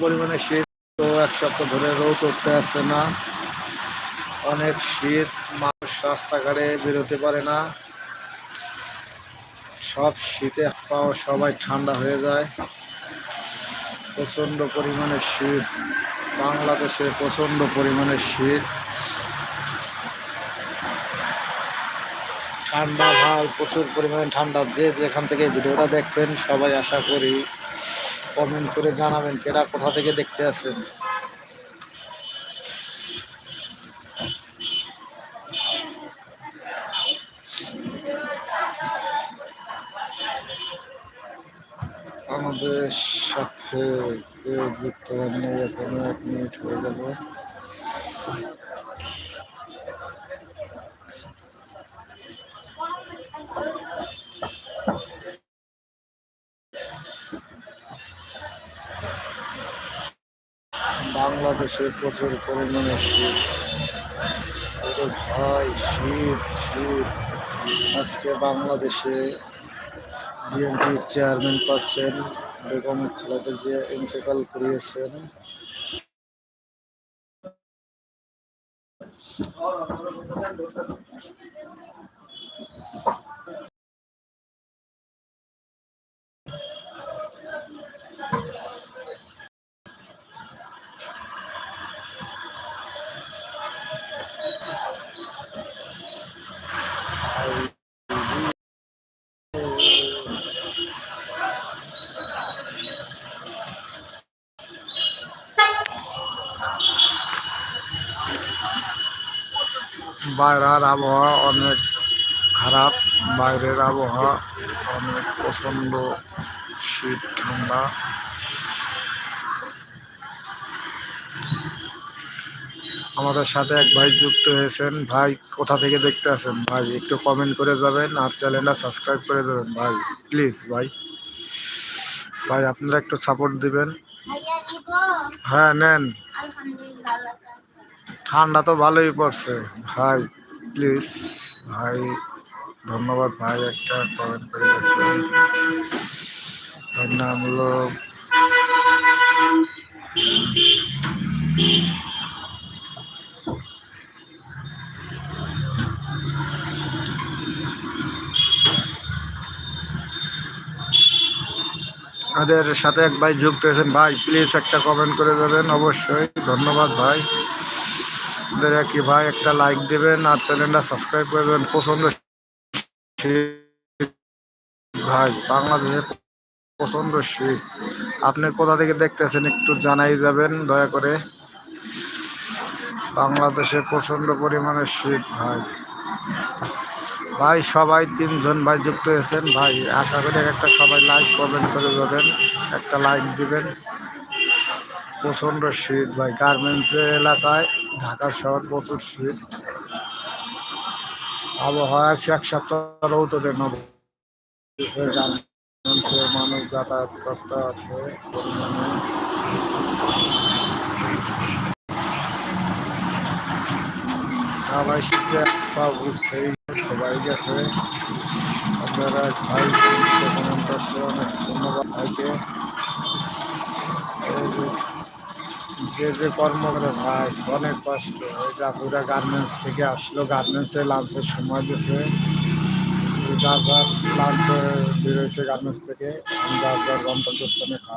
পরিমাণে শীত, তো এক সপ্তাহ ধরে রোদ উঠতে আসছে না। অনেক শীত, মানুষ রাস্তাঘাটে বেরোতে পারে না। সব শীতে পাও সবাই ঠান্ডা হয়ে যায়। প্রচণ্ড পরিমাণে শীত, বাংলাদেশে প্রচণ্ড পরিমাণে শীত। ঠান্ডা ভাই প্রচুর পরিমাণে ঠান্ডা। যে যেখান থেকে ভিডিওটা দেখবেন, সবাই আশা করি কমেন্ট করে জানাবেন কেরা কোথা থেকে দেখতে আছেন আমাদের সাথে যুক্ত হয়নি, এখনও এক মিনিট হয়ে গেল। বাংলাদেশে প্রচুর পরিমাণে শীত। ভাই, শীত শীত। আজকে বাংলাদেশে বিএনপির চেয়ারম্যান পাচ্ছেন বেগম খালেদা জিয়া ইন্তেকাল করিয়েছেন। বাইরের আবহাওয়া অনেক খারাপ, বাইরের আবহাওয়া অনেক প্রচণ্ড শীত, ঠান্ডা। আমাদের সাথে এক ভাই যুক্ত হয়েছেন। ভাই, কোথা থেকে দেখতে আছেন? ভাই, একটু কমেন্ট করে যাবেন আর চ্যানেলটা সাবস্ক্রাইব করে যাবেন। ভাই প্লিজ ভাই। ভাই, আপনারা একটু সাপোর্ট দিবেন। হ্যাঁ নেন। ঠান্ডা তো ভালোই পড়ছে। ভাই প্লিজ ভাই, ধন্যবাদ ভাই, একটা কমেন্ট করে গেছেন তার আমাদের সাথে এক ভাই যুক্ত হয়েছেন। ভাই প্লিজ একটা কমেন্ট করে দেবেন, অবশ্যই। ধন্যবাদ ভাই। আমাদের একই ভাই, একটা লাইক দেবেন আর চ্যানেলটা সাবস্ক্রাইব করে দেবেন প্রচণ্ড শীত ভাই, বাংলাদেশে প্রচণ্ড শীত। আপনি কোথা থেকে দেখতেছেন একটু জানাই যাবেন, দয়া করে। বাংলাদেশে প্রচণ্ড পরিমাণে শীত ভাই। ভাই, সবাই তিনজন ভাই যুক্ত হয়েছেন। ভাই, আশা করি একটা সবাই লাইক কমেন্ট করে যাবেন, একটা লাইক দিবেন। প্রচণ্ড শীত, ভাই। গার্মেন্টস এলাকায়, ঢাকা শহর প্রচুর শীত। আবহাওয়া এক সপ্তাহ নব মানুষ যাতায়াত করতে আছে পরিমাণে। সবাই সবাই গেছে। আপনারা ভাই অনেক ধন্যবাদ ভাইকে। যে- যে কর্ম করে ভাই অনেক কষ্ট। ওই জাপুরা গার্মেন্টস থেকে আসলো গার্মেন্টসে লাঞ্চের সময় দিয়েছে যার যার লাঞ্চে বেরোয়েছে গার্মেন্টস থেকে যার যার গন্তব্যস্থানে খান